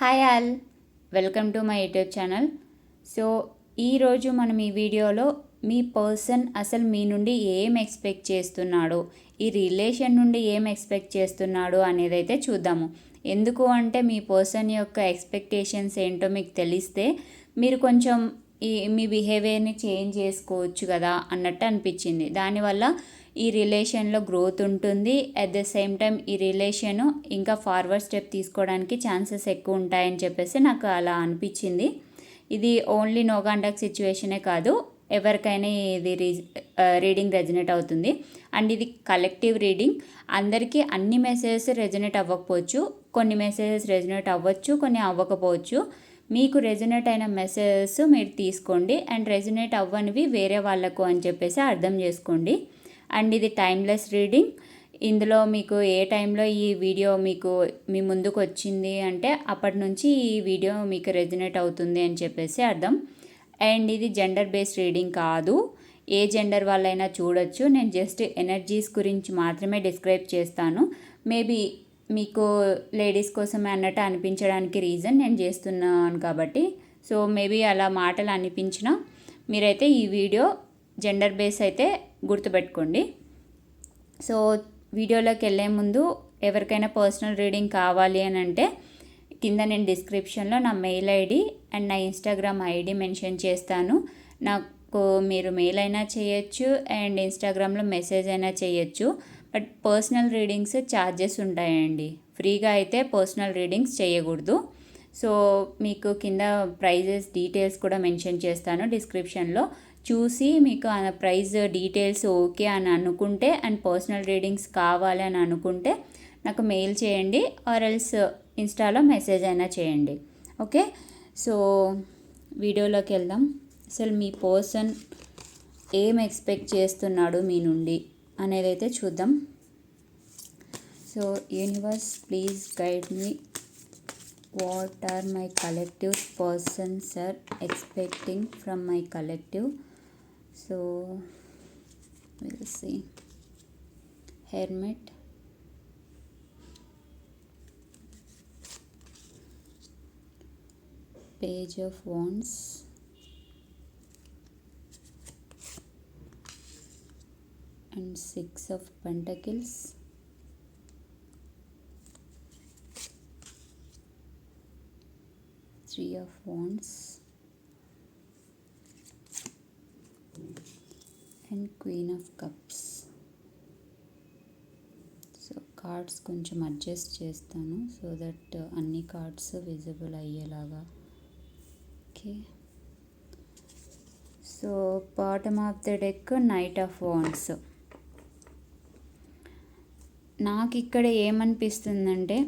Hi all. Welcome to my YouTube channel. So ఈరోజు మనం ఈ వీడియోలో మీ పర్సన్ అసలు మీ నుండి ఏం ఎక్స్పెక్ట్ చేస్తున్నాడో? ఈ రిలేషన్ నుండి ఏం ఎక్స్పెక్ట్ చేస్తున్నాడో అనేది అయితే చూద్దాము. ఎందుకు అంటే మీ పర్సన్ యొక్క ఎక్స్పెక్టేషన్స్ ఏంటో మీకు తెలిస్తే మీరు కొంచెం ఈ మీ బిహేవియర్ని చేంజ్ చేసుకోవచ్చు కదా అన్నట్టు అనిపించింది. దానివల్ల ఈ రిలేషన్లో గ్రోత్ ఉంటుంది. అట్ ద సేమ్ టైం ఈ రిలేషను ఇంకా ఫార్వర్డ్ స్టెప్ తీసుకోవడానికి ఛాన్సెస్ ఎక్కువ ఉంటాయని చెప్పేసి నాకు అలా అనిపించింది. ఇది ఓన్లీ నో కాంటాక్ట్ సిచ్యువేషనే కాదు. ఎవరికైనా ఇది రీ రీడింగ్ రెజనేట్ అవుతుంది. అండ్ ఇది కలెక్టివ్ రీడింగ్ అందరికీ అన్ని మెసేజెస్ రెజనేట్ అవ్వకపోవచ్చు. కొన్ని మెసేజెస్ రెజనేట్ అవ్వచ్చు కొన్ని అవ్వకపోవచ్చు. మీకు రెజనేట్ అయిన మెసేజెస్ మీరు తీసుకోండి. అండ్ రెజనేట్ అవ్వనివి వేరే వాళ్ళకు అని చెప్పేసి అర్థం చేసుకోండి. అండ్ ఇది టైమ్లెస్ రీడింగ్. ఇందులో మీకు ఏ టైంలో ఈ వీడియో మీకు మీ ముందుకు వచ్చింది అంటే అప్పటి నుంచి ఈ వీడియో మీకు రెజినేట్ అవుతుంది అని చెప్పేసి అర్థం. అండ్ ఇది జెండర్ బేస్డ్ రీడింగ్ కాదు. ఏ జెండర్ వాళ్ళైనా చూడొచ్చు. నేను జస్ట్ ఎనర్జీస్ గురించి మాత్రమే డిస్క్రైబ్ చేస్తాను. మేబీ మీకు లేడీస్ కోసమే అన్నట్టు అనిపించడానికి రీజన్ నేను చేస్తున్నాను కాబట్టి. సో మేబీ అలా మాటలు అనిపించినా మీరైతే ఈ వీడియో జెండర్ బేస్ అయితే గుర్తుపెట్టుకోండి. సో వీడియోలోకి వెళ్ళే ముందు ఎవరికైనా పర్సనల్ రీడింగ్ కావాలి అని అంటే కింద నేను డిస్క్రిప్షన్లో నా మెయిల్ ఐడి అండ్ నా ఇన్స్టాగ్రామ్ ఐడి మెన్షన్ చేస్తాను. నాకు మీరు మెయిల్ అయినా చేయొచ్చు అండ్ ఇన్స్టాగ్రామ్లో మెసేజ్ అయినా చేయొచ్చు. బట్ పర్సనల్ రీడింగ్స్ ఛార్జెస్ ఉంటాయండి. ఫ్రీగా అయితే పర్సనల్ రీడింగ్స్ చేయకూడదు. సో మీకు కింద ప్రైజెస్ డీటెయిల్స్ కూడా మెన్షన్ చేస్తాను డిస్క్రిప్షన్లో. చూసి మీకు ఆ ప్రైస్ డీటెయిల్స్ ఓకే అని అనుకుంటే అండ్ పర్సనల్ రీడింగ్స్ కావాలి అని అనుకుంటే నాకు మెయిల్ చేయండి ఆర్ ఎల్స్ ఇన్స్టాలో మెసేజ్ అయినా చేయండి. ఓకే? సో వీడియోలోకి వెళ్దాం. అసలు మీ పర్సన్ ఏం ఎక్స్పెక్ట్ చేస్తున్నాడు మీ నుండి అనేది అయితే చూద్దాం. So universe please guide me. What are my collective persons are expecting from my collective so we'll see. Hermit. Page of wands. And six of pentacles. Three of wands and queen of cups so cards కొంచెం adjust చేస్తాను so that uh, అన్ని cards visible అయ్యేలాగా. Okay so bottom of the deck knight of wands నాకు ఇక్కడ ఏమనిపిస్తుందంటే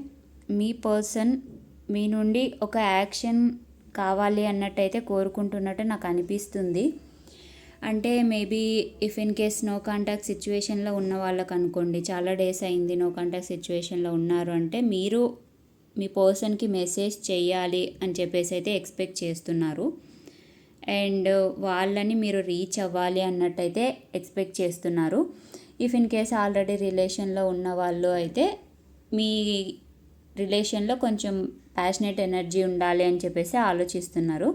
మీ person మీ నుండి ఒక action కావాలి అన్నట్టయితే కోరుకుంటున్నట్టు నాకు అనిపిస్తుంది. అంటే maybe if in case no contact సిచ్యువేషన్లో ఉన్న వాళ్ళకి అనుకోండి చాలా డేస్ అయింది నో కాంటాక్ట్ సిచ్యువేషన్లో ఉన్నారు అంటే మీరు మీ పర్సన్కి మెసేజ్ చేయాలి అని చెప్పేసి అయితే ఎక్స్పెక్ట్ చేస్తున్నారు. అండ్ వాళ్ళని మీరు రీచ్ అవ్వాలి అన్నట్టయితే ఎక్స్పెక్ట్ చేస్తున్నారు. ఇఫ్ ఇన్ కేస్ ఆల్రెడీ రిలేషన్లో ఉన్న వాళ్ళు అయితే మీ రిలేషన్లో కొంచెం ప్యాషనెట్ ఎనర్జీ ఉండాలి అని చెప్పేసి ఆలోచిస్తున్నారు.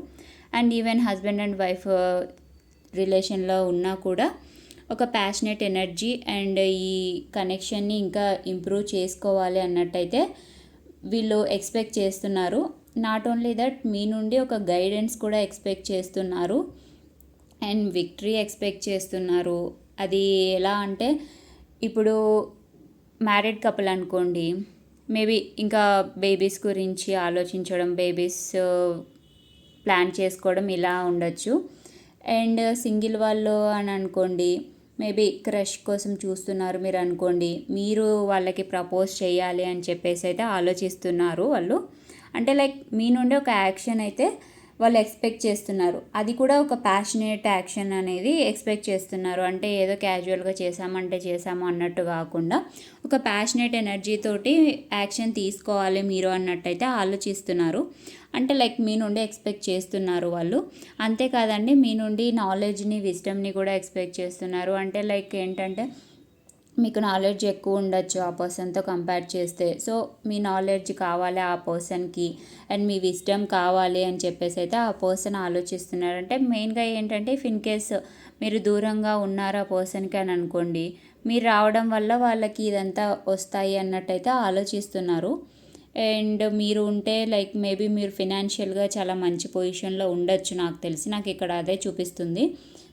And even husband and wife రిలేషన్లో ఉన్నా కూడా ఒక ప్యాషనెట్ ఎనర్జీ అండ్ ఈ కనెక్షన్ని ఇంకా ఇంప్రూవ్ చేసుకోవాలి అన్నట్టయితే వీళ్ళు ఎక్స్పెక్ట్ చేస్తున్నారు. నాట్ ఓన్లీ దట్ మీ నుండి ఒక గైడెన్స్ కూడా ఎక్స్పెక్ట్ చేస్తున్నారు. అండ్ విక్టరీ ఎక్స్పెక్ట్ చేస్తున్నారు. అది ఎలా అంటే ఇప్పుడు మ్యారీడ్ కపుల్ అనుకోండి మేబీ ఇంకా బేబీస్ గురించి ఆలోచించడం బేబీస్ ప్లాన్ uh, చేసుకోవడం ఇలా ఉండొచ్చు. అండ్ సింగిల్ వాళ్ళు అని అనుకోండి మేబీ క్రష్ కోసం చూస్తున్నారు మీరు అనుకోండి మీరు వాళ్ళకి ప్రపోజ్ చేయాలి అని చెప్పేసి అయితే ఆలోచిస్తున్నారు వాళ్ళు. అంటే లైక్ మీ నుండి ఒక యాక్షన్ అయితే వాళ్ళు ఎక్స్పెక్ట్ చేస్తున్నారు. అది కూడా ఒక ప్యాషనేట్ యాక్షన్ అనేది ఎక్స్పెక్ట్ చేస్తున్నారు. అంటే ఏదో క్యాజువల్గా చేసామంటే చేసాము అన్నట్టు కాకుండా ఒక ప్యాషనేట్ ఎనర్జీతోటి యాక్షన్ తీసుకోవాలి మీరు అన్నట్టయితే ఆలోచిస్తున్నారు. అంటే లైక్ మీ నుండి ఎక్స్పెక్ట్ చేస్తున్నారు వాళ్ళు. అంతేకాదండి మీ నుండి నాలెడ్జ్ని విజ్డమ్ని కూడా ఎక్స్పెక్ట్ చేస్తున్నారు. అంటే లైక్ ఏంటంటే మీకు నాలెడ్జ్ ఎక్కువ ఉండొచ్చు ఆ పర్సన్తో కంపేర్ చేస్తే. సో మీ నాలెడ్జ్ కావాలి ఆ పర్సన్కి అండ్ మీ విజ్డమ్ కావాలి అని చెప్పేసి అయితే ఆ పర్సన్ ఆలోచిస్తున్నారు. అంటే మెయిన్గా ఏంటంటే ఇఫ్ ఇన్ కేస్ మీరు దూరంగా ఉన్నారు ఆ పర్సన్కి అని అనుకోండి మీరు రావడం వల్ల వాళ్ళకి ఇదంతా వస్తాయి అన్నట్టయితే ఆలోచిస్తున్నారు. అండ్ మీరు ఉంటే లైక్ మేబీ మీరు ఫినాన్షియల్గా చాలా మంచి పొజిషన్లో ఉండొచ్చు నాకు తెలిసి. నాకు ఇక్కడ అదే చూపిస్తుంది.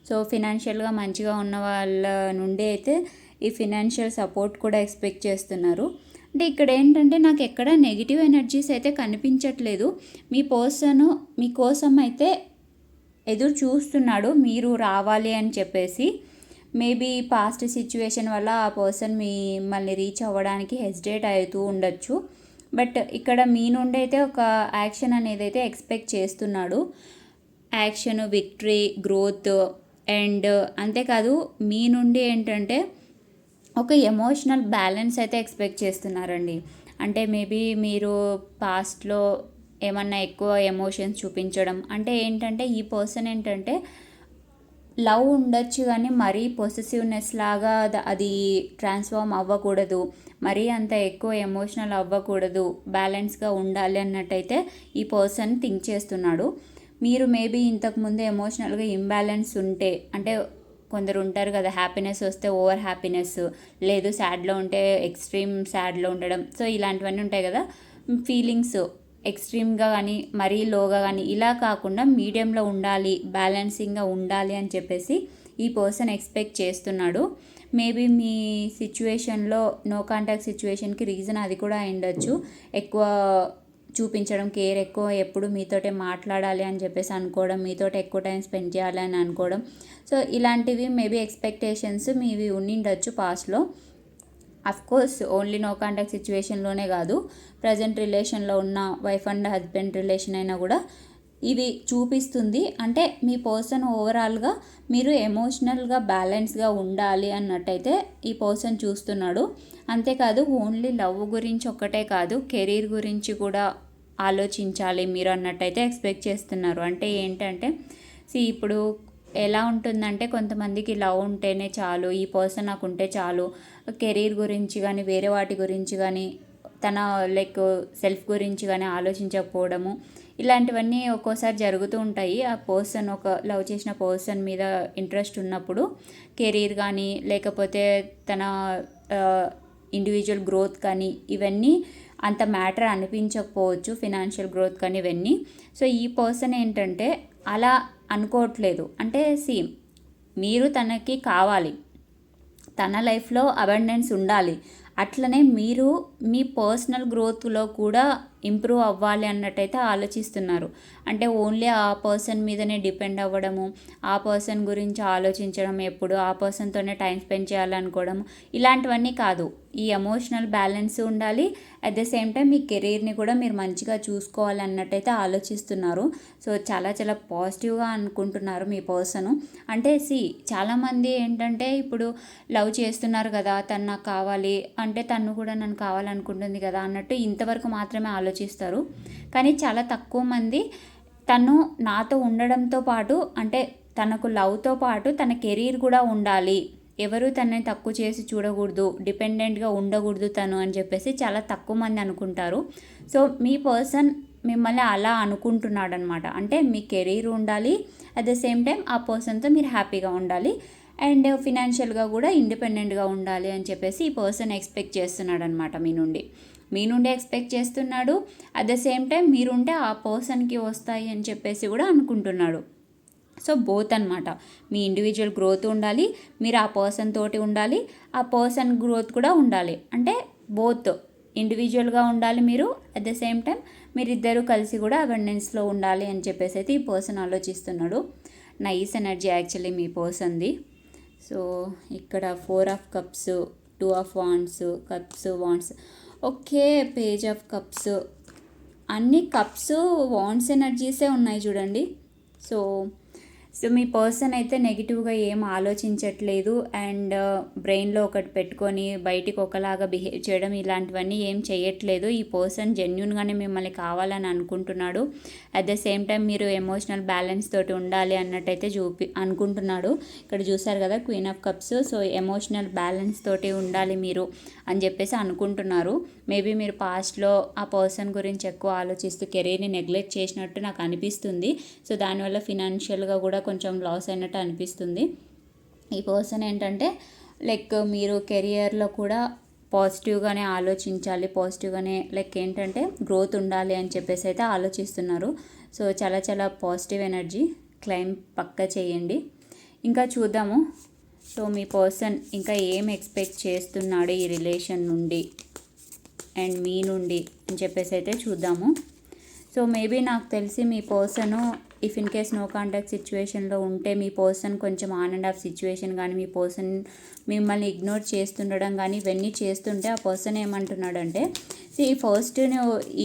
సో ఫినాన్షియల్గా మంచిగా ఉన్న వాళ్ళ నుండి అయితే ఈ ఫినాన్షియల్ సపోర్ట్ కూడా ఎక్స్పెక్ట్ చేస్తున్నారు. అంటే ఇక్కడ ఏంటంటే నాకు ఎక్కడ నెగిటివ్ ఎనర్జీస్ అయితే కనిపించట్లేదు. మీ పర్సన్ మీకోసం అయితే ఎదురు చూస్తున్నాడు మీరు రావాలి అని చెప్పేసి. మేబీ పాస్ట్ సిచ్యువేషన్ వల్ల ఆ పర్సన్ మిమ్మల్ని రీచ్ అవ్వడానికి హెసిటేట్ అవుతూ ఉండొచ్చు. బట్ ఇక్కడ మీ నుండి అయితే ఒక యాక్షన్ అనేది అయితే ఎక్స్పెక్ట్ చేస్తున్నాడు. యాక్షన్ విక్టరీ గ్రోత్ అండ్ అంతేకాదు మీ నుండి ఏంటంటే ఒక ఎమోషనల్ బ్యాలెన్స్ అయితే ఎక్స్పెక్ట్ చేస్తున్నారండి. అంటే మేబీ మీరు పాస్ట్లో ఏమన్నా ఎక్కువ ఎమోషన్స్ చూపించడం అంటే ఏంటంటే ఈ పర్సన్ ఏంటంటే లవ్ ఉండొచ్చు కానీ మరీ పొసెసివ్నెస్ లాగా అది ట్రాన్స్ఫార్మ్ అవ్వకూడదు. మరీ అంత ఎక్కువ ఎమోషనల్ అవ్వకూడదు. బ్యాలెన్స్గా ఉండాలి అన్నట్టయితే ఈ పర్సన్ థింక్ చేస్తున్నాడు. మీరు మేబీ ఇంతకుముందు ఎమోషనల్గా ఇంబ్యాలెన్స్ ఉంటే అంటే కొందరు ఉంటారు కదా హ్యాపీనెస్ వస్తే ఓవర్ హ్యాపీనెస్ లేదు సాడ్లో ఉంటే ఎక్స్ట్రీమ్ సాడ్లో ఉండడం. సో ఇలాంటివన్నీ ఉంటాయి కదా ఫీలింగ్స్ ఎక్స్ట్రీమ్గా కానీ మరీ లోగా కానీ ఇలా కాకుండా మీడియంలో ఉండాలి బ్యాలెన్సింగ్గా ఉండాలి అని చెప్పేసి ఈ పర్సన్ ఎక్స్పెక్ట్ చేస్తున్నాడు. మేబీ మీ సిచ్యువేషన్లో నో కాంటాక్ట్ సిచ్యువేషన్కి రీజన్ అది కూడా ఉండొచ్చు ఎక్కువ చూపించడం కేర్ ఎక్కువ ఎప్పుడు మీతోటే మాట్లాడాలి అని చెప్పేసి అనుకోవడం మీతోటి ఎక్కువ టైం స్పెండ్ చేయాలి అని అనుకోవడం. సో ఇలాంటివి మేబీ ఎక్స్పెక్టేషన్స్ మీవి ఉండిండొచ్చు పాస్ట్లో. కోర్స్ ఓన్లీ నో కాంటాక్ట్ సిచ్యువేషన్లోనే కాదు. ప్రజెంట్ రిలేషన్లో ఉన్న వైఫ్ అండ్ హస్బెండ్ రిలేషన్ అయినా కూడా ఇది చూపిస్తుంది. అంటే మీ పర్సన్ ఓవరాల్గా మీరు ఎమోషనల్గా బ్యాలెన్స్గా ఉండాలి అన్నట్టయితే ఈ పర్సన్ చూస్తున్నాడు. అంతేకాదు ఓన్లీ లవ్ గురించి ఒక్కటే కాదు కెరీర్ గురించి కూడా ఆలోచించాలి మీరు అన్నట్టయితే ఎక్స్పెక్ట్ చేస్తున్నారు. అంటే ఏంటంటే సి ఇప్పుడు ఎలా ఉంటుందంటే కొంతమందికి లవ్ ఉంటేనే చాలు ఈ పర్సన్ నాకు ఉంటే చాలు కెరీర్ గురించి కానీ వేరే వాటి గురించి కానీ తన లైక్ సెల్ఫ్ గురించి కానీ ఆలోచించకపోవడము ఇలాంటివన్నీ ఒక్కోసారి జరుగుతూ ఉంటాయి. ఆ పర్సన్ ఒక లవ్ చేసిన పర్సన్ మీద ఇంట్రెస్ట్ ఉన్నప్పుడు కెరీర్ కానీ లేకపోతే తన ఇండివిజువల్ గ్రోత్ కానీ ఇవన్నీ అంత మ్యాటర్ అనిపించకపోవచ్చు ఫినాన్షియల్ గ్రోత్ కానీ ఇవన్నీ. సో ఈ పర్సన్ ఏంటంటే అలా అనుకోవట్లేదు. అంటే సేమ్ మీరు తనకి కావాలి. తన లైఫ్లో అబండెన్స్ ఉండాలి. అట్లనే మీరు మీ పర్సనల్ గ్రోత్లో కూడా ఇంప్రూవ్ అవ్వాలి అన్నట్టయితే ఆలోచిస్తున్నారు. అంటే ఓన్లీ ఆ పర్సన్ మీదనే డిపెండ్ అవ్వడము ఆ పర్సన్ గురించి ఆలోచించడం ఎప్పుడు ఆ పర్సన్తోనే టైం స్పెండ్ చేయాలనుకోవడం ఇలాంటివన్నీ కాదు. ఈ ఎమోషనల్ బ్యాలెన్స్ ఉండాలి. అట్ ద సేమ్ టైం మీ కెరీర్ని కూడా మీరు మంచిగా చూసుకోవాలి అన్నట్టయితే ఆలోచిస్తున్నారు. సో చాలా చాలా పాజిటివ్గా అనుకుంటున్నారు మీ పర్సన్ అంటే సి చాలామంది ఏంటంటే ఇప్పుడు లవ్ చేస్తున్నారు కదా తను నాకు కావాలి అంటే తను కూడా నన్ను కావాలనుకుంటుంది కదా అన్నట్టు ఇంతవరకు మాత్రమే ఆలోచిస్తారు. కానీ చాలా తక్కువ మంది తను నాతో ఉండడంతో పాటు అంటే తనకు లవ్తో పాటు తన కెరీర్ కూడా ఉండాలి. ఎవరు తనని తక్కువ చేసి చూడకూడదు డిపెండెంట్గా ఉండకూడదు తను అని చెప్పేసి చాలా తక్కువ మంది అనుకుంటారు. సో మీ పర్సన్ మిమ్మల్ని అలా అనుకుంటున్నాడు అనమాట అంటే మీ కెరీర్ ఉండాలి అట్ ద సేమ్ టైం ఆ పర్సన్తో మీరు హ్యాపీగా ఉండాలి అండ్ ఫినాన్షియల్గా కూడా ఇండిపెండెంట్గా ఉండాలి అని చెప్పేసి ఈ పర్సన్ ఎక్స్పెక్ట్ చేస్తున్నాడు అనమాట మీ నుండి. మీ నుండి ఎక్స్పెక్ట్ చేస్తున్నాడు అట్ ద సేమ్ టైం మీరుంటే ఆ పర్సన్కి వస్తాయి అని చెప్పేసి కూడా అనుకుంటున్నాడు. సో బోత్ అనమాట మీ ఇండివిజువల్ గ్రోత్ ఉండాలి మీరు ఆ పర్సన్ తోటి ఉండాలి ఆ పర్సన్ గ్రోత్ కూడా ఉండాలి. అంటే బోత్ ఇండివిజువల్గా ఉండాలి మీరు అట్ ద సేమ్ టైం మీరిద్దరూ కలిసి కూడా అబెండెన్స్లో ఉండాలి అని చెప్పేసి అయితే ఈ పర్సన్ ఆలోచిస్తున్నాడు. నైస్ ఎనర్జీ యాక్చువల్లీ మీ పర్సన్ది సో ఇక్కడ four of cups two of wands cups wands okay page of cups అన్ని కప్స్ వాండ్స్ ఎనర్జీసే ఉన్నాయి చూడండి. సో సో మీ పర్సన్ అయితే నెగిటివ్గా ఏం ఆలోచించట్లేదు అండ్ uh, బ్రెయిన్లో ఒకటి పెట్టుకొని బయటికి ఒకలాగా బిహేవ్ చేయడం ఇలాంటివన్నీ ఏం చేయట్లేదు. ఈ పర్సన్ జెన్యున్గానే మిమ్మల్ని కావాలని అనుకుంటున్నాడు. అట్ ద సేమ్ టైం మీరు ఎమోషనల్ బ్యాలెన్స్ తోటి ఉండాలి అన్నట్టయితే చూపి అనుకుంటున్నాడు. ఇక్కడ చూసారు కదా queen of cups. So emotional balance తోటి ఉండాలి మీరు. అని చెప్పేసి అనుకుంటున్నారు. మేబీ మీరు పాస్ట్లో ఆ పర్సన్ గురించి ఎక్కువ ఆలోచిస్తూ కెరీర్ని నెగ్లెక్ట్ చేసినట్టు నాకు అనిపిస్తుంది. సో దానివల్ల ఫినాన్షియల్గా కూడా కొంచెం లాస్ అయినట్టు అనిపిస్తుంది. ఈ పర్సన్ ఏంటంటే లైక్ మీరు కెరియర్లో కూడా పాజిటివ్గానే ఆలోచించాలి పాజిటివ్గానే లైక్ ఏంటంటే గ్రోత్ ఉండాలి అని చెప్పేసి అయితే ఆలోచిస్తున్నారు. సో చాలా చాలా పాజిటివ్ ఎనర్జీ క్లైమ్ పక్క చేయండి. ఇంకా చూద్దాము. సో మీ పర్సన్ ఇంకా ఏం ఎక్స్పెక్ట్ చేస్తున్నాడు ఈ రిలేషన్ నుండి అండ్ మీ నుండి అని చెప్పేసి అయితే చూద్దాము. సో మేబీ నాకు తెలిసి మీ person if in case no contact సిచ్యువేషన్లో ఉంటే మీ పర్సన్ కొంచెం ఆన్ అండ్ ఆఫ్ సిచ్యువేషన్ కానీ మీ పర్సన్ మిమ్మల్ని ఇగ్నోర్ చేస్తుండడం కానీ ఇవన్నీ చేస్తుంటే ఆ పర్సన్ ఏమంటున్నాడంటే ఈ ఫస్ట్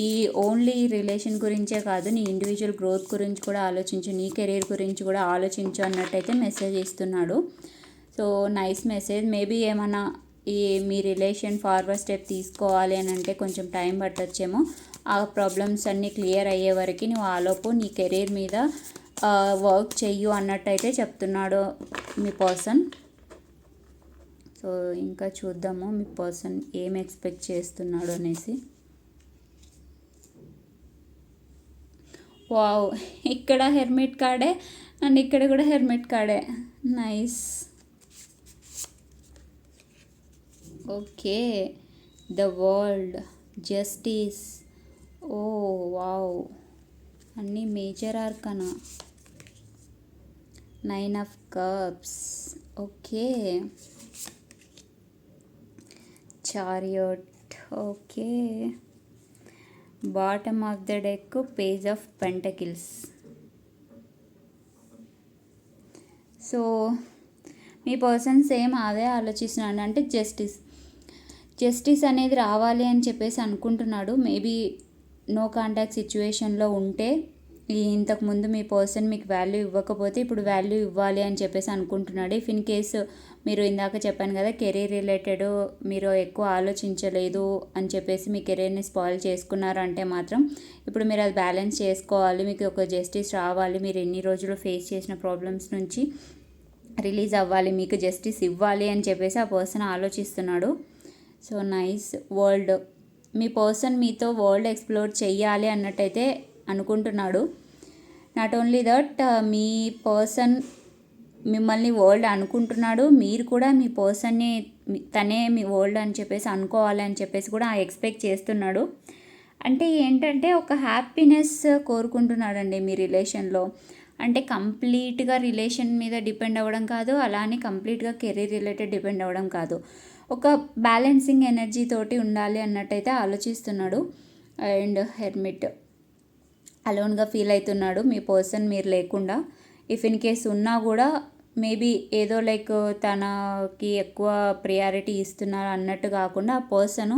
ఈ ఓన్లీ రిలేషన్ గురించే కాదు నీ ఇండివిజువల్ గ్రోత్ గురించి కూడా ఆలోచించు నీ కెరీర్ గురించి కూడా ఆలోచించు అన్నట్టయితే మెసేజ్ ఇస్తున్నాడు. So nice message. మేబీ ఏమన్నా ఈ మీ రిలేషన్ ఫార్వర్డ్ స్టెప్ తీసుకోవాలి అని అంటే కొంచెం టైం పట్టొచ్చేమో. ఆ ప్రాబ్లమ్స్ అన్నీ క్లియర్ అయ్యే వరకు నువ్వు ఆలోపు నీ కెరీర్ మీద వర్క్ చెయ్యు అన్నట్టయితే చెప్తున్నాడు మీ పర్సన్. సో ఇంకా చూద్దాము మీ పర్సన్ ఏం ఎక్స్పెక్ట్ చేస్తున్నాడు అనేసి. వావ్ ఇక్కడ హెర్మిట్ కార్డే అండ్ ఇక్కడ కూడా hermit కార్డే. Nice. Okay. The world. Justice. Oh wow. అన్నీ major arcana? Nine of cups. Okay. Chariot. Okay. Bottom of the deck page of pentacles. So me person same అదే ఆలోచిస్తున్నాను అంటే justice. Justice అనేది రావాలి అని చెప్పేసి అనుకుంటున్నాడు. మేబీ నో కాంటాక్ట్ సిచ్యువేషన్లో ఉంటే ఇంతకుముందు మీ పర్సన్ మీకు వాల్యూ ఇవ్వకపోతే ఇప్పుడు వాల్యూ ఇవ్వాలి అని చెప్పేసి అనుకుంటున్నాడు. ఇఫ్ ఇన్ కేసు మీరు ఇందాక చెప్పాను కదా కెరీర్ రిలేటెడ్ మీరు ఎక్కువ ఆలోచించలేదు అని చెప్పేసి మీ కెరీర్ని స్పాయిల్ చేసుకున్నారు అంటే మాత్రం ఇప్పుడు మీరు అది బ్యాలెన్స్ చేసుకోవాలి. మీకు ఒక జస్టిస్ రావాలి. మీరు ఎన్ని రోజులు ఫేస్ చేసిన ప్రాబ్లమ్స్ నుంచి రిలీజ్ అవ్వాలి. మీకు జస్టిస్ ఇవ్వాలి అని చెప్పేసి ఆ పర్సన్ ఆలోచిస్తున్నాడు. So nice world. మీ పర్సన్ మీతో వరల్డ్ ఎక్స్ప్లోర్ చెయ్యాలి అన్నట్టయితే అనుకుంటున్నాడు. నాట్ ఓన్లీ దట్ మీ పర్సన్ మిమ్మల్ని వరల్డ్ అనుకుంటున్నాడు. మీరు కూడా మీ పర్సన్ని తనే మీ వరల్డ్ అని చెప్పేసి అనుకోవాలి అని చెప్పేసి కూడా ఎక్స్పెక్ట్ చేస్తున్నాడు. అంటే ఏంటంటే ఒక హ్యాపీనెస్ కోరుకుంటున్నాడండి మీ రిలేషన్లో. అంటే కంప్లీట్గా రిలేషన్ మీద డిపెండ్ అవ్వడం కాదు అలానే కంప్లీట్గా కెరీర్ రిలేటెడ్ డిపెండ్ అవ్వడం కాదు. ఒక బ్యాలెన్సింగ్ ఎనర్జీ తోటి ఉండాలి అన్నట్టయితే ఆలోచిస్తున్నాడు. అండ్ హెర్మిట్ అలోన్గా ఫీల్ అవుతున్నాడు. మీ పర్సన్ మీరు లేకుండా. ఇఫ్ ఇన్ కేస్ ఉన్నా కూడా మేబీ ఏదో లైక్ తనకి ఎక్కువ ప్రియారిటీ ఇస్తున్నారు అన్నట్టు కాకుండా ఆ పర్సను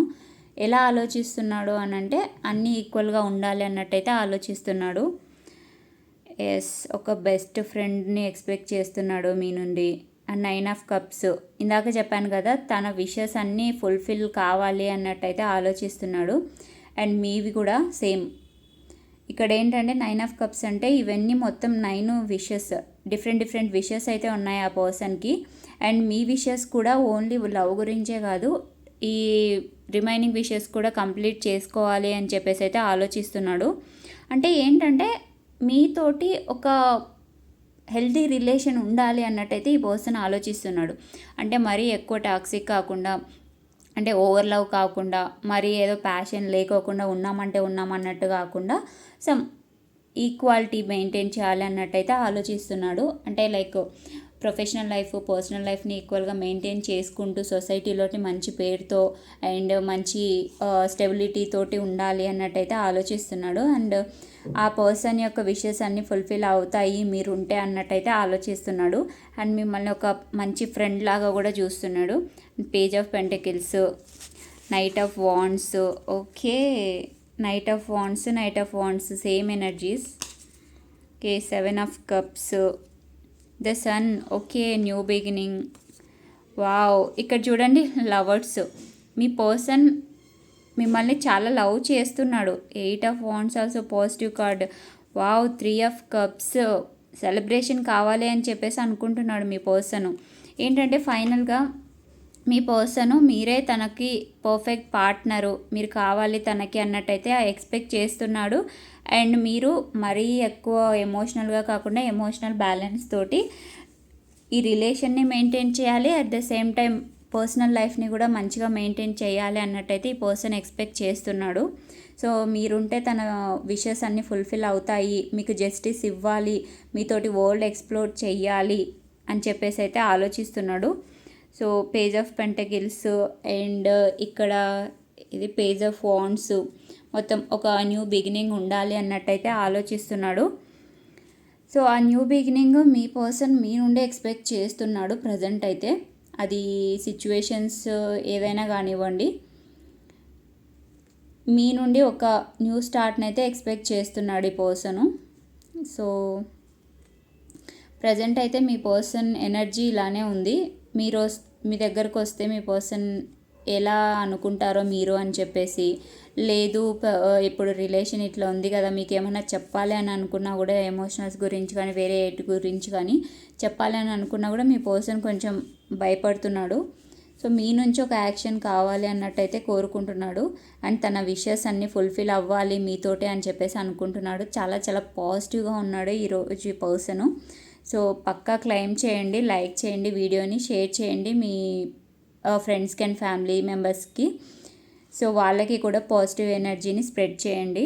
ఎలా ఆలోచిస్తున్నాడు అని అంటే అన్నీ ఈక్వల్గా ఉండాలి అన్నట్టయితే ఆలోచిస్తున్నాడు. ఎస్ ఒక బెస్ట్ ఫ్రెండ్ని ఎక్స్పెక్ట్ చేస్తున్నాడు మీ నుండి. నైన్ ఆఫ్ కప్స్ ఇందాక చెప్పాను కదా తన విషెస్ అన్నీ ఫుల్ఫిల్ కావాలి అన్నట్టయితే ఆలోచిస్తున్నాడు. అండ్ మీవి కూడా సేమ్ ఇక్కడ ఏంటంటే నైన్ ఆఫ్ కప్స్ అంటే ఇవన్నీ మొత్తం nine wishes different different wishes అయితే ఉన్నాయి ఆ పర్సన్కి అండ్ మీ విషెస్ కూడా ఓన్లీ లవ్ గురించే కాదు ఈ రిమైనింగ్ విషెస్ కూడా కంప్లీట్ చేసుకోవాలి అని చెప్పేసి అయితే ఆలోచిస్తున్నాడు. అంటే ఏంటంటే మీతోటి ఒక హెల్తీ రిలేషన్ ఉండాలి అన్నట్టయితే ఈ పర్సన్ ఆలోచిస్తున్నాడు. అంటే మరీ ఎక్కువ టాక్సిక్ కాకుండా అంటే ఓవర్ లవ్ కాకుండా మరీ ఏదో ప్యాషన్ లేకోకుండా ఉన్నామంటే ఉన్నామన్నట్టు కాకుండా సమ్ ఈక్వాలిటీ మెయింటైన్ చేయాలి అన్నట్టయితే ఆలోచిస్తున్నాడు. అంటే లైక్ ప్రొఫెషనల్ లైఫ్ పర్సనల్ లైఫ్ని ఈక్వల్గా మెయింటైన్ చేసుకుంటూ సొసైటీలోని మంచి పేరుతో అండ్ మంచి స్టెబిలిటీ తోటి ఉండాలి అన్నట్టయితే ఆలోచిస్తున్నాడు. అండ్ ఆ పర్సన్ యొక్క విషెస్ అన్నీ ఫుల్ఫిల్ అవుతాయి మీరు ఉంటే అన్నట్టయితే ఆలోచిస్తున్నాడు. అండ్ మిమ్మల్ని ఒక మంచి ఫ్రెండ్ లాగా కూడా చూస్తున్నాడు. Page of pentacles knight of wands okay. Knight of wands knight of wands same energies. Okay seven of cups the sun okay new beginning. Wow ఇక్కడ చూడండి లవర్స్. మీ పర్సన్ మిమ్మల్ని చాలా లవ్ చేస్తున్నాడు. Eight of wands also positive card. Wow three of cups. Celebration కావాలి అని చెప్పేసి అనుకుంటున్నాడు మీ పర్సన్. ఏంటంటే ఫైనల్గా మీ పర్సన్ మీరే తనకి పర్ఫెక్ట్ పార్ట్నరు. మీరు కావాలి తనకి అన్నట్టయితే ఎక్స్పెక్ట్ చేస్తున్నాడు. అండ్ మీరు మరీ ఎక్కువ ఎమోషనల్గా కాకుండా ఎమోషనల్ బ్యాలెన్స్ తోటి ఈ రిలేషన్ని మెయింటైన్ చేయాలి. At the same time personal లైఫ్ని కూడా మంచిగా మెయింటైన్ చేయాలి అన్నట్టయితే ఈ పర్సన్ ఎక్స్పెక్ట్ చేస్తున్నాడు. సో మీరుంటే తన విషెస్ అన్నీ ఫుల్ఫిల్ అవుతాయి మీకు జస్టిస్ ఇవ్వాలి మీతోటి వరల్డ్ ఎక్స్ప్లోర్ చెయ్యాలి అని చెప్పేసి అయితే ఆలోచిస్తున్నాడు. So page of pentacles and ఇక్కడ ఇది పేజ్ ఆఫ్ వాన్స్ మొత్తం ఒక న్యూ బిగినింగ్ ఉండాలి అన్నట్టయితే ఆలోచిస్తున్నాడు. సో ఆ న్యూ బిగినింగ్ మీ పర్సన్ మీ నుండే ఎక్స్పెక్ట్ చేస్తున్నాడు ప్రజెంట్ అయితే. అది సిచ్యువేషన్స్ uh, ఏదైనా కానివ్వండి. మీ నుండి ఒక న్యూ స్టార్ట్ని అయితే ఎక్స్పెక్ట్ చేస్తున్నాడు ఈ పర్సను సో ప్రజెంట్ అయితే మీ పర్సన్ ఎనర్జీ ఇలానే ఉంది. మీరు మీ దగ్గరకు వస్తే మీ పర్సన్ ఎలా అనుకుంటారో మీరు అని చెప్పేసి లేదు ఇప్పుడు రిలేషన్ ఇట్లా ఉంది కదా మీకు ఏమైనా చెప్పాలి అని అనుకున్నా కూడా ఎమోషనల్స్ గురించి కానీ వేరే ఏటి గురించి కానీ చెప్పాలి అని అనుకున్నా కూడా మీ పర్సన్ కొంచెం భయపడుతున్నాడు. సో మీ నుంచి ఒక యాక్షన్ కావాలి అన్నట్టయితే కోరుకుంటున్నాడు. అండ్ తన విషెస్ అన్నీ ఫుల్ఫిల్ అవ్వాలి మీతోటే అని చెప్పేసి అనుకుంటున్నాడు. చాలా చాలా పాజిటివ్గా ఉన్నాడు ఈరోజు ఈ పర్సను. సో పక్కా క్లెయిమ్ చేయండి లైక్ చేయండి వీడియోని షేర్ చేయండి మీ ఫ్రెండ్స్కి అండ్ ఫ్యామిలీ మెంబర్స్కి. సో వాళ్ళకి కూడా పాజిటివ్ ఎనర్జీని స్ప్రెడ్ చేయండి.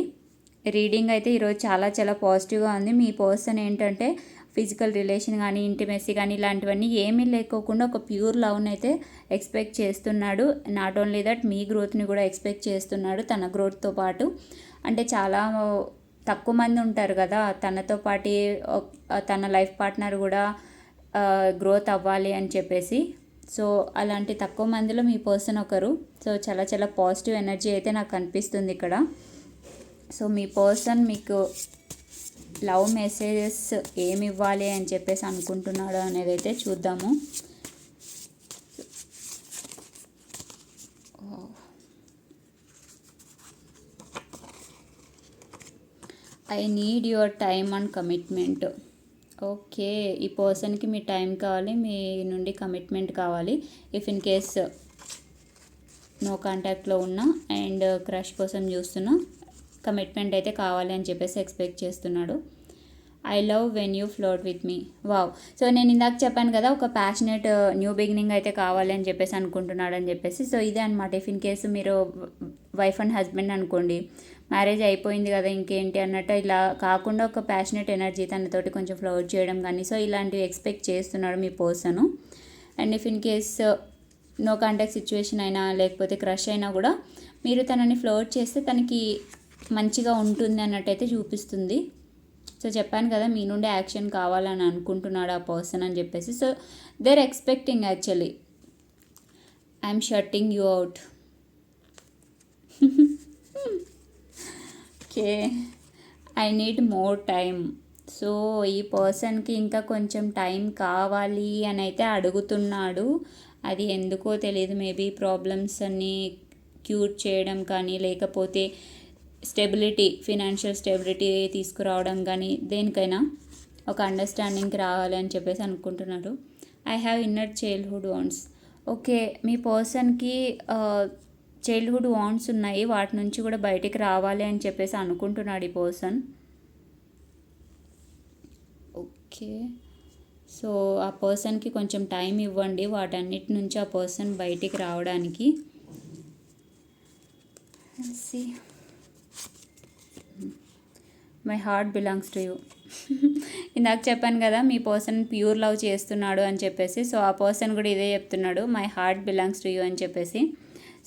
రీడింగ్ అయితే ఈరోజు చాలా చాలా పాజిటివ్గా ఉంది. మీ పర్సన్ ఏంటంటే ఫిజికల్ రిలేషన్ కానీ ఇంటిమెసీ కానీ ఇలాంటివన్నీ ఏమీ లేకోకుండా ఒక ప్యూర్ లవ్ని అయితే ఎక్స్పెక్ట్ చేస్తున్నాడు. నాట్ ఓన్లీ దట్ మీ గ్రోత్ని కూడా ఎక్స్పెక్ట్ చేస్తున్నాడు తన గ్రోత్తో పాటు. అంటే చాలా తక్కువ మంది ఉంటారు కదా తనతో పాటు తన లైఫ్ పార్ట్నర్ కూడా గ్రోత్ అవ్వాలి అని చెప్పేసి. సో అలాంటి తక్కువ మందిలో మీ పర్సన్ ఒకరు. సో చాలా చాలా పాజిటివ్ ఎనర్జీ అయితే నాకు కనిపిస్తుంది ఇక్కడ. సో మీ పర్సన్ మీకు లవ్ మెసేజెస్ ఏమి ఇవ్వాలి అని చెప్పేసి అనుకుంటున్నాడు అనేది అయితే చూద్దాము. I need your time and commitment okay ఈ పర్సన్కి మీ టైం కావాలి మీ నుండి కమిట్మెంట్ కావాలి. ఇఫ్ ఇన్ కేస్ నో కాంటాక్ట్లో ఉన్నా అండ్ క్రష్ కోసం చూస్తున్నా. కమిట్మెంట్ అయితే కావాలి అని చెప్పేసి ఎక్స్పెక్ట్ చేస్తున్నాడు. I love when you float with me wow so నేను ఇందాక చెప్పాను కదా ఒక ప్యాషనెట్ న్యూ బిగినింగ్ అయితే కావాలి అని చెప్పేసి అనుకుంటున్నాడు అని చెప్పేసి. సో ఇదే అనమాట ఇఫ్ ఇన్ కేసు మీరు వైఫ్ అండ్ హస్బెండ్ అనుకోండి మ్యారేజ్ అయిపోయింది కదా ఇంకేంటి అన్నట్టు ఇలా కాకుండా ఒక ప్యాషనెట్ ఎనర్జీ తనతోటి కొంచెం ఫ్లోట్ చేయడం కానీ సో ఇలాంటివి ఎక్స్పెక్ట్ చేస్తున్నాడు మీ person and if in case no contact situation అయినా లేకపోతే క్రష్ అయినా కూడా మీరు తనని ఫ్లోట్ చేస్తే తనకి మంచిగా ఉంటుంది అన్నట్టయితే చూపిస్తుంది. సో చెప్పాను కదా మీ నుండి యాక్షన్ కావాలని అనుకుంటున్నాడు ఆ పర్సన్ అని చెప్పేసి. So there expecting actually I'm sorting you out okay I need more time so ఈ పర్సన్కి ఇంకా కొంచెం టైం కావాలి అని అయితే అడుగుతున్నాడు. అది ఎందుకో తెలియదు. మేబీ ప్రాబ్లమ్స్ అన్నీ క్యూర్ చేయడం కానీ లేకపోతే స్టెబిలిటీ ఫినాన్షియల్ స్టెబిలిటీ తీసుకురావడం కానీ దేనికైనా ఒక అండర్స్టాండింగ్కి రావాలి అని చెప్పేసి అనుకుంటున్నాడు. I have inner childhood wants okay మీ పర్సన్కి చైల్డ్హుడ్ వాంట్స్ ఉన్నాయి. వాటి నుంచి కూడా బయటికి రావాలి అని చెప్పేసి అనుకుంటున్నాడు ఈ పర్సన్ ఓకే సో ఆ పర్సన్కి కొంచెం టైం ఇవ్వండి. వాటన్నిటి నుంచి ఆ పర్సన్ బయటికి రావడానికి. See my heart belongs to you ఇందాక చెప్పాను కదా మీ పర్సన్ ప్యూర్ లవ్ చేస్తున్నాడు అని చెప్పేసి సో ఆ పర్సన్ కూడా ఇదే చెప్తున్నాడు my heart belongs to you అని చెప్పేసి.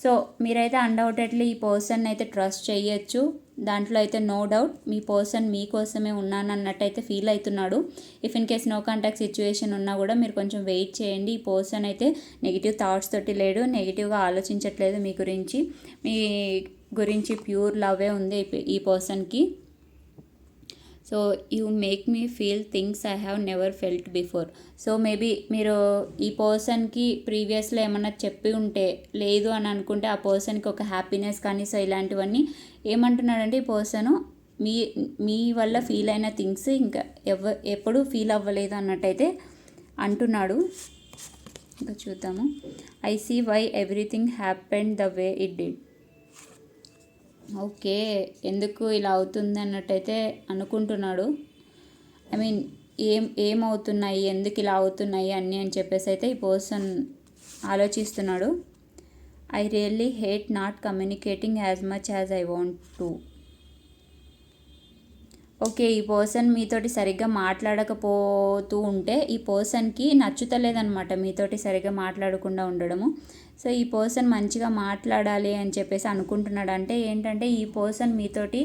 సో మీరైతే అన్డౌటెడ్లీ ఈ పర్సన్ అయితే ట్రస్ట్ చేయొచ్చు. దాంట్లో అయితే నో డౌట్ మీ పర్సన్ మీకోసమే ఉన్నాను అన్నట్టయితే ఫీల్ అవుతున్నాడు. If in case no contact situation ఉన్నా కూడా మీరు కొంచెం వెయిట్ చేయండి. ఈ పర్సన్ అయితే నెగిటివ్ థాట్స్ తోటి లేడు నెగిటివ్గా ఆలోచించట్లేదు మీ గురించి. మీ గురించి ప్యూర్ లవ్వే ఉంది ఈ పర్సన్కి so you make me feel things I have never felt before so maybe మీరు ఈ పర్సన్కి ప్రీవియస్లో ఏమన్నా చెప్పి ఉంటే లేదు అని అనుకుంటే ఆ పర్సన్కి ఒక హ్యాపీనెస్ కానీ సో ఇలాంటివన్నీ ఏమంటున్నాడంటే ఈ పర్సను మీ మీ వల్ల ఫీల్ అయిన థింగ్స్ ఇంకా ఎవ ఎప్పుడు ఫీల్ అవ్వలేదు అన్నట్టయితే అంటున్నాడు. ఇంకా చూద్దాము. I see why everything happened the way it did okay ఎందుకు ఇలా అవుతుంది అన్నట్టయితే అనుకుంటున్నాడు. ఐ మీన్ ఏం ఏమవుతున్నాయి ఎందుకు ఇలా అవుతున్నాయి అన్నీ అని చెప్పేసి అయితే ఈ పర్సన్ ఆలోచిస్తున్నాడు. I really hate not communicating as much as I want to. Okay ఈ పర్సన్ మీతోటి సరిగ్గా మాట్లాడకపోతూ ఉంటే ఈ పర్సన్కి నచ్చుతలేదనమాట మీతోటి సరిగ్గా మాట్లాడకుండా ఉండడము. సో ఈ పర్సన్ మంచిగా మాట్లాడాలి అని చెప్పేసి అనుకుంటున్నాడు అంటే ఏంటంటే ఈ పర్సన్ మీతోటి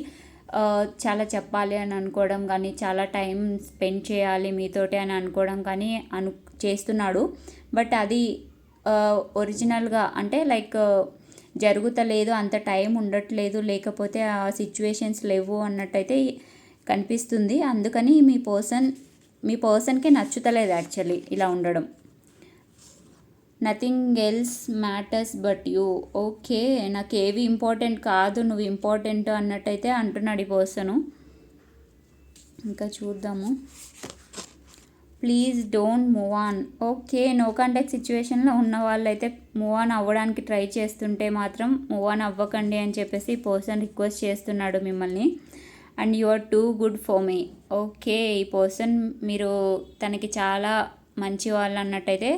చాలా చెప్పాలి అని అనుకోవడం కానీ చాలా టైం స్పెండ్ చేయాలి మీతోటి అని అనుకోవడం కానీ అను చేస్తున్నాడు. బట్ అది ఒరిజినల్గా అంటే లైక్ జరుగుతలేదు అంత టైం ఉండట్లేదు లేకపోతే ఆ సిచ్యువేషన్స్ లేవు అన్నట్టయితే కనిపిస్తుంది. అందుకని మీ పర్సన్ మీ పర్సన్కి నచ్చుతలేదు యాక్చువల్లీ ఇలా ఉండడం. Nothing else matters but you okay నాకు ఏవి ఇంపార్టెంట్ కాదు నువ్వు ఇంపార్టెంట్ అన్నట్టయితే అంటున్నాడు ఈ పర్సను ఇంకా చూద్దాము. Please don't move on okay no contact సిచ్యువేషన్లో ఉన్న వాళ్ళైతే మూవ్ ఆన్ అవ్వడానికి ట్రై చేస్తుంటే మాత్రం మూవ్ ఆన్ అవ్వకండి అని చెప్పేసి ఈ పర్సన్ రిక్వెస్ట్ చేస్తున్నాడు మిమ్మల్ని. And you are too good for me okay ఈ పర్సన్ మీరు తనకి చాలా మంచి వాళ్ళు అన్నట్టయితే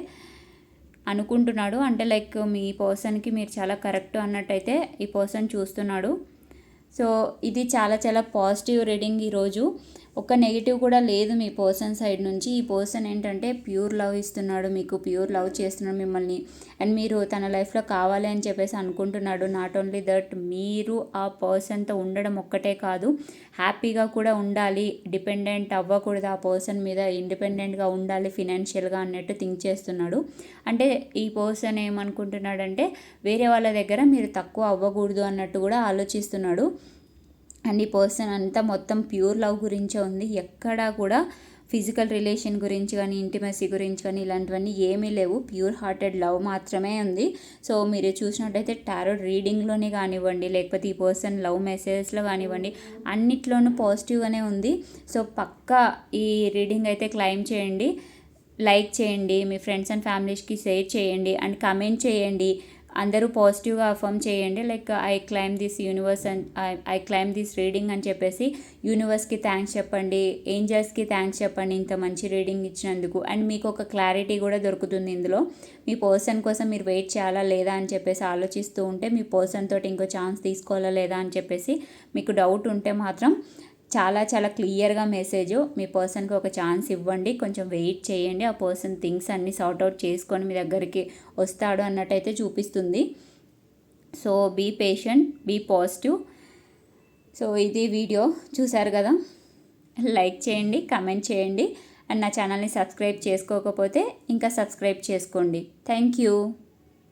అనుకుంటున్నాడు. అంటే లైక్ మీ పర్సన్కి మీరు చాలా కరెక్ట్ అన్నట్టయితే ఈ పర్సన్ చూస్తున్నాడు. సో ఇది చాలా చాలా పాజిటివ్ రీడింగ్ ఈరోజు. ఒక నెగిటివ్ కూడా లేదు మీ పర్సన్ సైడ్ నుంచి. ఈ పర్సన్ ఏంటంటే ప్యూర్ లవ్ ఇస్తున్నాడు మీకు ప్యూర్ లవ్ చేస్తున్నాడు మిమ్మల్ని. అండ్ మీరు తన లైఫ్లో కావాలి అని చెప్పేసి అనుకుంటున్నాడు. నాట్ ఓన్లీ దట్ మీరు ఆ పర్సన్తో ఉండడం ఒక్కటే కాదు హ్యాపీగా కూడా ఉండాలి డిపెండెంట్ అవ్వకూడదు ఆ పర్సన్ మీద ఇండిపెండెంట్గా ఉండాలి ఫినాన్షియల్గా అన్నట్టు థింక్ చేస్తున్నాడు. అంటే ఈ పర్సన్ ఏమనుకుంటున్నాడంటే వేరే వాళ్ళ దగ్గర మీరు తక్కువ అవ్వకూడదు అన్నట్టు కూడా ఆలోచిస్తున్నాడు. అండ్ ఈ పర్సన్ అంతా మొత్తం ప్యూర్ లవ్ గురించే ఉంది. ఎక్కడా కూడా ఫిజికల్ రిలేషన్ గురించి కానీ ఇంటిమసీ గురించి కానీ ఇలాంటివన్నీ ఏమీ లేవు. ప్యూర్ హార్టెడ్ లవ్ మాత్రమే ఉంది. సో మీరు చూసినట్టయితే టారో రీడింగ్లోనే కానివ్వండి లేకపోతే ఈ పర్సన్ లవ్ మెసేజెస్లో కానివ్వండి అన్నిట్లోనూ పాజిటివ్గానే ఉంది. సో పక్కా ఈ రీడింగ్ అయితే క్లైమ్ చేయండి. లైక్ చేయండి. మీ ఫ్రెండ్స్ అండ్ ఫ్యామిలీస్కి షేర్ చేయండి. అండ్ కమెంట్ చేయండి. అందరూ పాజిటివ్గా అఫర్మ్ చేయండి. Like I claim this universe and I claim this reading అని చెప్పేసి యూనివర్స్కి థ్యాంక్స్ చెప్పండి. ఏంజల్స్కి థ్యాంక్స్ చెప్పండి. ఇంత మంచి రీడింగ్ ఇచ్చినందుకు. అండ్ మీకు ఒక క్లారిటీ కూడా దొరుకుతుంది ఇందులో. మీ పర్సన్ కోసం మీరు వెయిట్ చేయాలా లేదా అని చెప్పేసి ఆలోచిస్తూ ఉంటే మీ పర్సన్ తోటి ఇంకో ఛాన్స్ తీసుకోవాలా లేదా అని చెప్పేసి మీకు డౌట్ ఉంటే మాత్రం చాలా చాలా క్లియర్గా మెసేజ్. మీ పర్సన్కి ఒక ఛాన్స్ ఇవ్వండి. కొంచెం వెయిట్ చేయండి. ఆ పర్సన్ థింగ్స్ అన్నీ సార్ట్అవుట్ చేసుకొని మీ దగ్గరికి వస్తాడు అన్నట్టయితే చూపిస్తుంది. So be patient be positive. So ఇది వీడియో. చూసారు కదా? లైక్ చేయండి కమెంట్ చేయండి. అండ్ నా ఛానల్ని సబ్స్క్రైబ్ చేసుకోకపోతే ఇంకా సబ్స్క్రైబ్ చేసుకోండి. Thank you.